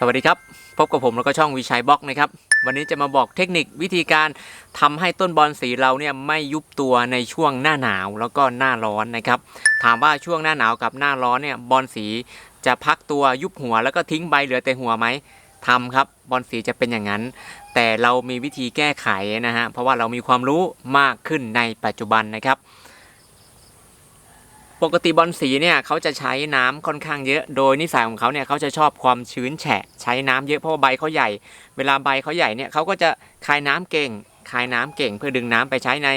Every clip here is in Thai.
สวัสดีครับ พบกับผมแล้วก็ช่องวิชัยบล็อกนะครับ วันนี้จะมาบอกเทคนิควิธีการทำให้ต้นบอลสีเราเนี่ยไม่ยุบตัวในช่วงหน้าหนาวแล้วก็หน้าร้อนนะครับ ถามว่าช่วงหน้าหนาวกับหน้าร้อนเนี่ยบอลสีจะพักตัวยุบหัวแล้วก็ทิ้งใบเหลือแต่หัวไหมทำครับบอลสีจะเป็นอย่างนั้น แต่เรามีวิธีแก้ไขนะฮะเพราะว่าเรามีความรู้มากขึ้นในปัจจุบันนะครับ ปกติบอลสีเนี่ยเขาจะใช้น้ำค่อนข้างเยอะ โดยนิสัยของเขาเนี่ยเขาจะชอบความชื้นแฉะ ใช้น้ำเยอะเพราะว่าใบเขาใหญ่ เวลาใบเขาใหญ่เนี่ยเขาก็จะคายน้ำเก่ง คายน้ำเก่ง เพื่อดึงน้ำไปใช้ใน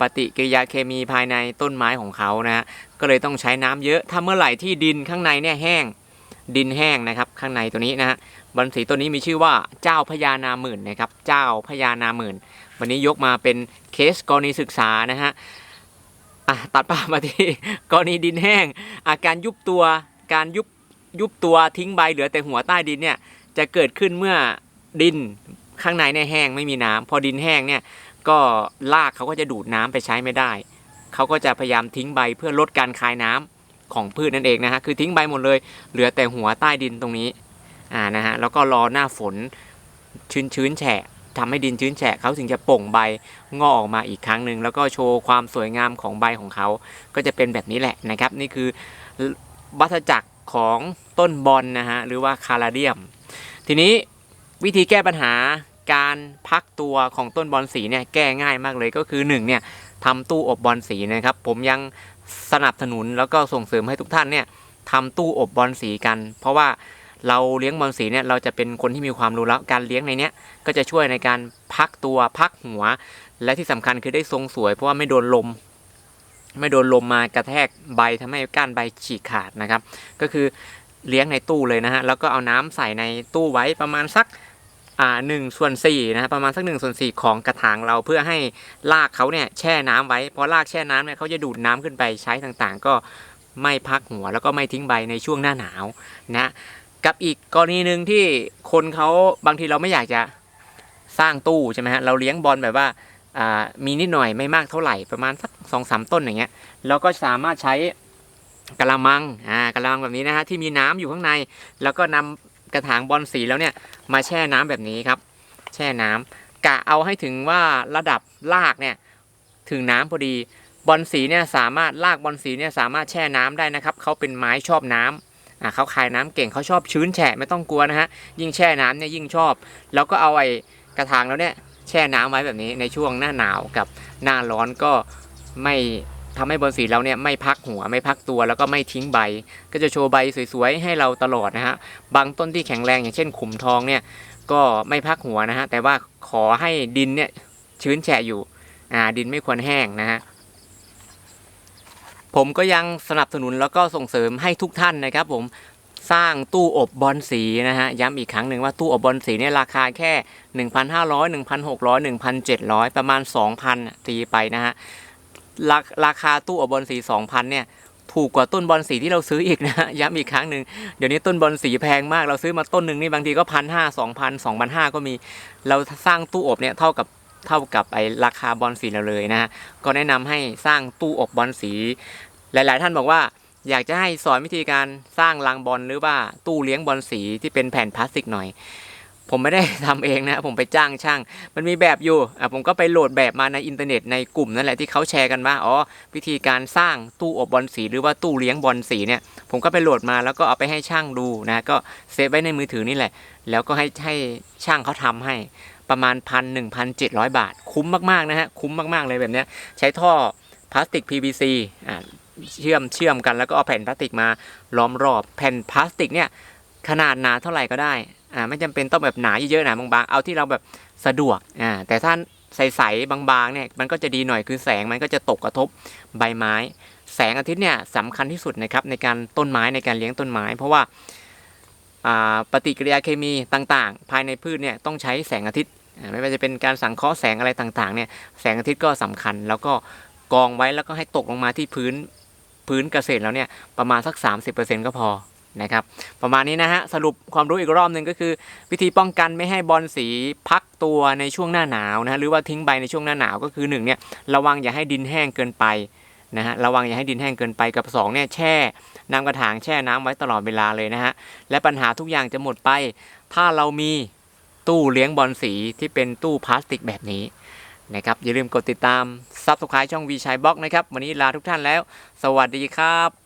ปฏิกิริยาเคมีภายในต้นไม้ของเขานะฮะ ก็เลยต้องใช้น้ำเยอะ ถ้าเมื่อไหร่ที่ดินข้างในเนี่ยแห้ง ดินแห้งนะครับข้างในตัวนี้นะฮะ บอลสีตัวนี้มีชื่อว่าเจ้าพญานาหมื่นนะครับ เจ้าพญานาหมื่น วันนี้ยกมาเป็นเคสกรณีศึกษานะฮะ อะตัดภาพมาที่กรณีดินแห้ง อาการยุบตัวการยุบยุบตัวทิ้งใบเหลือแต่หัวใต้ดินเนี่ยจะเกิดขึ้นเมื่อดินข้างในเนี่ยแห้งไม่มีน้ำพอดินแห้งเนี่ยก็รากเขาก็จะดูดน้ำไปใช้ไม่ได้ เขาก็จะพยายามทิ้งใบเพื่อลดการคายน้ำของพืชนั่นเองนะฮะคือทิ้งใบหมดเลย เหลือแต่หัวใต้ดินตรงนี้อ่านะฮะแล้วก็รอหน้าฝนชื้นชื้นแฉะ ทำให้ดินชื้นแฉะเขาถึงจะโป่งใบงอกออกมาอีกครั้งหนึ่งแล้วก็โชว์ความสวยงามของใบของเขา ก็จะเป็นแบบนี้แหละนะครับ นี่คือวัฏจักรของต้นบอลนะฮะหรือว่าคาราเดียม ทีนี้วิธีแก้ปัญหาการพักตัวของต้นบอลสีเนี่ยแก้ง่ายมากเลยก็คือ1เนี่ยทำตู้อบบอลสีนะครับ ผมยังสนับสนุนแล้วก็ส่งเสริมให้ทุกท่านเนี่ยทำตู้อบบอลสีกัน เพราะว่า เราเลี้ยงบอลสีเนี่ยเราจะเป็นคนที่มีความรู้แล้วการเลี้ยงในเนี้ยก็จะช่วยในการพักตัวพักหัว และที่สำคัญคือได้ทรงสวย เพราะว่าไม่โดนลม ไม่โดนลมมากระแทกใบทำให้ก้านใบฉีกขาดนะครับ ก็คือเลี้ยงในตู้เลยนะฮะแล้วก็เอาน้ำใส่ในตู้ไว้ประมาณสักอ่าหนึ่งส่วนสี่นะฮะประมาณสักหนึ่งส่วนสี่ของกระถางเราเพื่อให้รากเขาเนี่ยแช่น้ำไว้พราะรากแช่น้ำเนี่ยเขาจะดูดน้ำขึ้นไปใช้ต่างๆ ก็ไม่พักหัวแล้วก็ไม่ทิ้งใบในช่วงหน้าหนาวนะ กับอีกกรณีหนึ่งที่คนเขาบางทีเราไม่อยากจะสร้างตู้ใช่ไหมฮะเราเลี้ยงบอลแบบว่ามีนิดหน่อยไม่มากเท่าไหร่ประมาณสักสองสามต้นอย่างเงี้ยเราก็สามารถใช้กระมังอ่ากระมังแบบนี้นะฮะที่มีน้ำอยู่ข้างใน แล้วก็นำกระถางบอลสีแล้วเนี่ยมาแช่น้ำแบบนี้ครับ แช่น้ำกะเอาให้ถึงว่าระดับรากเนี่ยถึงน้ำพอดีบอลสีเนี่ยสามารถรากบอลสีเนี่ยสามารถแช่น้ำได้นะครับเขาเป็นไม้ชอบน้ำอ่า เขาคายน้ำเก่งเขาชอบชื้นแฉะไม่ต้องกลัวนะฮะยิ่งแช่น้ำเนี่ยยิ่งชอบ แล้วก็เอาไอ้กระถางแล้วเนี่ยแช่น้ำไว้แบบนี้ในช่วงหน้าหนาวกับหน้าร้อนก็ไม่ทำให้บอลสีเราเนี่ยไม่พักหัวไม่พักตัวแล้วก็ไม่ทิ้งใบ ก็จะโชว์ใบสวยๆให้เราตลอดนะฮะบางต้นที่แข็งแรงอย่างเช่นขุมทองเนี่ยก็ไม่พักหัวนะฮะแต่ว่าขอให้ดินเนี่ยชื้นแฉะอยู่อ่าดินไม่ควรแห้งนะฮะ ผมก็ยังสนับสนุนแล้วก็ส่งเสริมให้ทุกท่านนะครับ ผมสร้างตู้อบบอลสีนะฮะย้ำอีกครั้งหนึ่งว่าตู้อบบอลสีเนี่ยราคาแค่ 1,500 1,600 1,700 ประมาณ 2,000ตีไปนะฮะราราคาตู้อบบอลสี 2,000 เนี่ยถูกกว่าต้นบอลสีที่เราซื้ออีกนะฮะย้ำอีกครั้งหนึ่งเดี๋ยวนี้ต้นบอลสีแพงมากเราซื้อมาต้นหนึ่งนี่บางทีก็พันห้าสองพันสองพันห้าก็มี เราสร้างตู้อบเนี่ยเท่ากับเท่ากับไอราคาบอลสีเราเลยนะฮะก็แนะนำให้สร้างตู้อบบอลสี หลาย ๆ ท่านบอกว่าอยากจะให้สอนวิธีการสร้างรังบอลหรือว่าตู้เลี้ยงบอลสีที่เป็นแผ่นพลาสติกหน่อย ผมไม่ได้ทำเองนะผมไปจ้างช่าง มันมีแบบอยู่อะผมก็ไปโหลดแบบมาในอินเทอร์เน็ตในกลุ่มนั่นแหละที่เขาแชร์กันว่าอ๋อวิธีการสร้างตู้อบบอลสีหรือว่าตู้เลี้ยงบอลสีเนี่ยผมก็ไปโหลดมาแล้วก็เอาไปให้ช่างดูนะก็เซฟไว้ในมือถือนี่แหละ แล้วก็ให้ให้ช่างเขาทำให้ประมาณพันหนึ่งพันเจ็ดร้อยบาท คุ้มมากๆนะฮะคุ้มมากๆเลยแบบเนี้ยใช้ท่อพลาสติก PVC อ่า เชื่อมเชื่อมกันแล้วก็เอาแผ่นพลาสติกมาล้อมรอบแผ่นพลาสติกเนี่ยขนาดหนาเท่าไหร่ก็ได้อ่าไม่จำเป็นต้องแบบหนาเยอะๆหนาบางๆเอาที่เราแบบสะดวกอ่าแต่ถ้าใสๆบางๆเนี่ยมันก็จะดีหน่อยคือแสงมันก็จะตกกระทบใบไม้ แสงอาทิตย์เนี่ยสำคัญที่สุดนะครับในการต้นไม้ในการเลี้ยงต้นไม้ เพราะว่าปฏิกิริยาเคมีต่างๆ ภายในพืชเนี่ยต้องใช้แสงอาทิตย์ไม่ว่าจะเป็นการสังเคราะห์แสงอะไรต่างๆเนี่ยแสงอาทิตย์ก็สำคัญ แล้วก็กองไว้แล้วก็ให้ตกลงมาที่พื้น พื้นเกษตรแล้วเนี่ยประมาณสัก 30%ก็พอนะครับประมาณนี้นะฮะสรุปความรู้อีกรอบหนึ่งก็คือ วิธีป้องกันไม่ให้บอลสีพักตัวในช่วงหน้าหนาวนะฮะหรือว่าทิ้งใบในช่วงหน้าหนาวก็คือหนึ่งเนี่ยระวังอย่าให้ดินแห้งเกินไปนะฮะระวังอย่าให้ดินแห้งเกินไปกับสองเนี่ยแช่นำกระถางแช่น้ำไว้ตลอดเวลาเลยนะฮะและปัญหาทุกอย่างจะหมดไป ถ้าเรามีตู้เลี้ยงบอลสีที่เป็นตู้พลาสติกแบบนี้ นะครับอย่าลืมกดติดตามซับสไครต์ช่องวีชัยบล็อกนะครับวันนี้ลาทุกท่านแล้ว สวัสดีครับ